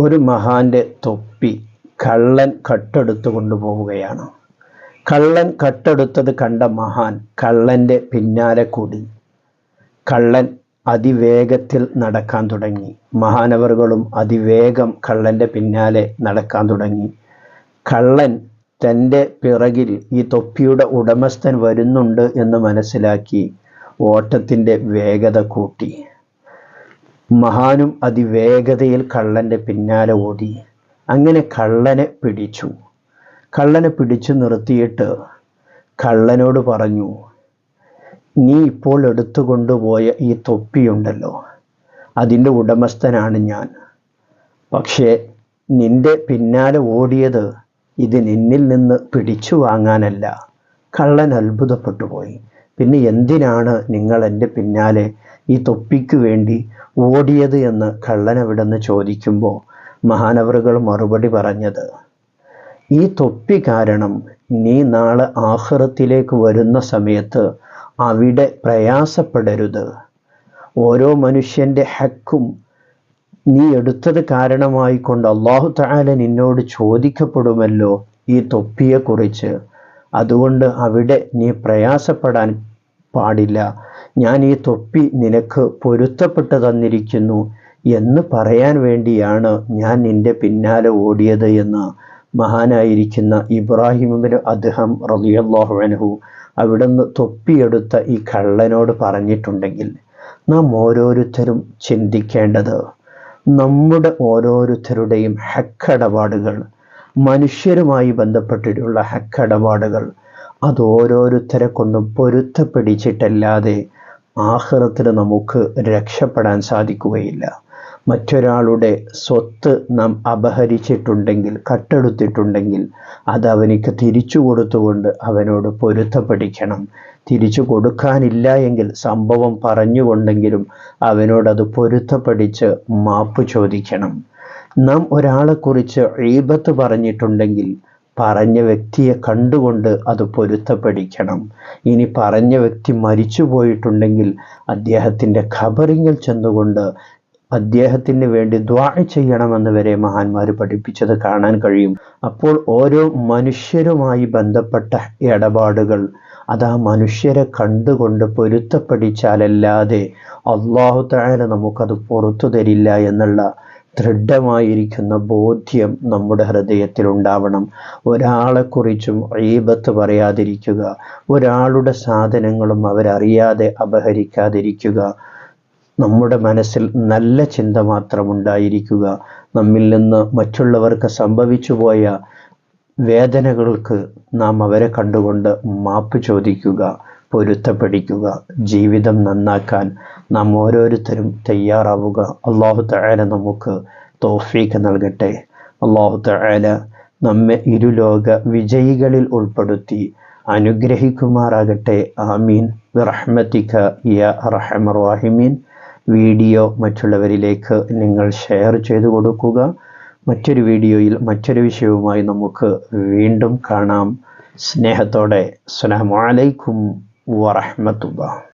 ഒരു മഹാന്റെ തൊപ്പി കള്ളൻ കട്ടെടുത്തു കൊണ്ടുപോവുകയാണ്. കള്ളൻ കട്ടെടുത്തത് കണ്ട മഹാൻ കള്ളന്റെ പിന്നാലെ കൂടി. കള്ളൻ അതിവേഗത്തിൽ നടക്കാൻ തുടങ്ങി. മഹാനവറുകളും അതിവേഗം കള്ളന്റെ പിന്നാലെ നടക്കാൻ തുടങ്ങി. കള്ളൻ തന്റെ പിറകിൽ ഈ തൊപ്പിയുടെ ഉടമസ്ഥൻ വരുന്നുണ്ട് എന്ന് മനസ്സിലാക്കി ഓട്ടത്തിന്റെ വേഗത കൂട്ടി. മഹാനും അതിവേഗതയിൽ കള്ളന്റെ പിന്നാലെ ഓടി. അങ്ങനെ കള്ളനെ പിടിച്ചു. കള്ളനെ പിടിച്ചു നിർത്തിയിട്ട് കള്ളനോട് പറഞ്ഞു നീ ഇപ്പോൾ എടുത്തു കൊണ്ടുപോയ ഈ തൊപ്പിയുണ്ടല്ലോ അതിന്റെ ഉടമസ്ഥനാണ് ഞാൻ. പക്ഷേ നിന്റെ പിന്നാലെ ഓടിയത് ഇത് നിന്നിൽ നിന്ന് പിടിച്ചു വാങ്ങാനല്ല. കള്ളൻ അത്ഭുതപ്പെട്ടു പോയി പിന്നെ എന്തിനാണ് നിങ്ങൾ എന്റെ പിന്നാലെ ഈ തൊപ്പിക്ക് വേണ്ടി ഓടിയത് എന്ന് കള്ളൻ അവിടെ ചോദിക്കുമ്പോൾ മഹാനവറുകൾ മറുപടി പറഞ്ഞത് ഈ തൊപ്പി കാരണം നീ നാളെ ആഹ്റത്തിലേക്ക് വരുന്ന സമയത്ത് അവിടെ പ്രയാസപ്പെടരുത്. ഓരോ മനുഷ്യന്റെ ഹക്കും നീ എടുത്തത് കാരണമായി കൊണ്ട് അള്ളാഹു താല നിന്നോട് ചോദിക്കപ്പെടുമല്ലോ ഈ തൊപ്പിയെക്കുറിച്ച്. അതുകൊണ്ട് അവിടെ നീ പ്രയാസപ്പെടാൻ പാടില്ല. ഞാൻ ഈ തൊപ്പി നിനക്ക് പൊരുത്തപ്പെട്ട് തന്നിരിക്കുന്നു എന്ന് പറയാൻ വേണ്ടിയാണ് ഞാൻ നിന്റെ പിന്നാലെ ഓടിയത് എന്ന് മഹാനായിരിക്കുന്ന ഇബ്രാഹിമിന് അദ്ദേഹം റലിയല്ലാഹു അൻഹു അവിടുന്ന് തൊപ്പിയെടുത്ത ഈ കള്ളനോട് പറഞ്ഞിട്ടുണ്ടെങ്കിൽ നാം ഓരോരുത്തരും ചിന്തിക്കേണ്ടത് നമ്മുടെ ഓരോരുത്തരുടെയും ഹക്കടപാടുകൾ മനുഷ്യരുമായി ബന്ധപ്പെട്ടിട്ടുള്ള ഹക്കടപാടുകൾ അത് ഓരോരുത്തരെ കൊണ്ടും പൊരുത്തപ്പിടിച്ചിട്ടല്ലാതെ ആഹ്റത്തിൽ നമുക്ക് രക്ഷപ്പെടാൻ സാധിക്കുകയില്ല. മറ്റൊരാളുടെ സ്വത്ത് നാം അപഹരിച്ചിട്ടുണ്ടെങ്കിൽ കട്ടെടുത്തിട്ടുണ്ടെങ്കിൽ അത് അവനിക്ക് തിരിച്ചു കൊടുത്തുകൊണ്ട് അവനോട് പൊരുത്തപ്പെടിക്കണം. തിരിച്ചു കൊടുക്കാനില്ല എങ്കിൽ സംഭവം പറഞ്ഞുകൊണ്ടെങ്കിലും അവനോടത് പൊരുത്തപ്പെടിച്ച് മാപ്പ് ചോദിക്കണം. നാം ഒരാളെക്കുറിച്ച് ഈബത്ത് പറഞ്ഞിട്ടുണ്ടെങ്കിൽ പറഞ്ഞ വ്യക്തിയെ കണ്ടുകൊണ്ട് അത് പൊരുത്തപ്പെടിക്കണം. ഇനി പറഞ്ഞ വ്യക്തി മരിച്ചു പോയിട്ടുണ്ടെങ്കിൽ അദ്ദേഹത്തിന്റെ ഖബറിങ്ങിൽ ചെന്നുകൊണ്ട് അദ്ദേഹത്തിന് വേണ്ടി ദ്വാ ചെയ്യണമെന്ന് വരെ മഹാന്മാർ പഠിപ്പിച്ചത് കാണാൻ കഴിയും. അപ്പോൾ ഓരോ മനുഷ്യരുമായി ബന്ധപ്പെട്ട ഇടപാടുകൾ അത് ആ മനുഷ്യരെ കണ്ടുകൊണ്ട് പൊരുത്തപ്പെടിച്ചാലല്ലാതെ അള്ളാഹു താഴെ നമുക്കത് പുറത്തു തരില്ല എന്നുള്ള ദൃഢമായിരിക്കുന്ന ബോധ്യം നമ്മുടെ ഹൃദയത്തിൽ ഉണ്ടാവണം ഒരാളെക്കുറിച്ചും ഈബത്ത് പറയാതിരിക്കുക. ഒരാളുടെ സാധനങ്ങളും അവരറിയാതെ അപഹരിക്കാതിരിക്കുക. നമ്മുടെ മനസ്സിൽ നല്ല ചിന്ത മാത്രം ഉണ്ടായിരിക്കുക. നമ്മിൽ നിന്ന് മറ്റുള്ളവർക്ക് സംഭവിച്ചു പോയ വേദനകൾക്ക് നാം അവരെ കണ്ടുകൊണ്ട് മാപ്പ് ചോദിക്കുക. പൊരുത്തപ്പെടിക്കുക ജീവിതം നന്നാക്കാൻ നാം ഓരോരുത്തരും തയ്യാറാവുക. അള്ളാഹു തആല നമുക്ക് തോഫീക്ക് നൽകട്ടെ. അള്ളാഹു തആല നമ്മെ ഇരുലോക വിജയികളിൽ ഉൾപ്പെടുത്തി അനുഗ്രഹിക്കുമാറാകട്ടെ. ആമീൻ. റഹ്മത്തിക്ക യ റഹമർ വാഹിമീൻ വീഡിയോ മറ്റുള്ളവരിലേക്ക് നിങ്ങൾ ഷെയർ ചെയ്തു കൊടുക്കുക. മറ്റൊരു വീഡിയോയിൽ മറ്റൊരു വിഷയവുമായി നമുക്ക് വീണ്ടും കാണാം. സ്നേഹത്തോടെ. അസ്സലാമു ورحمة الله.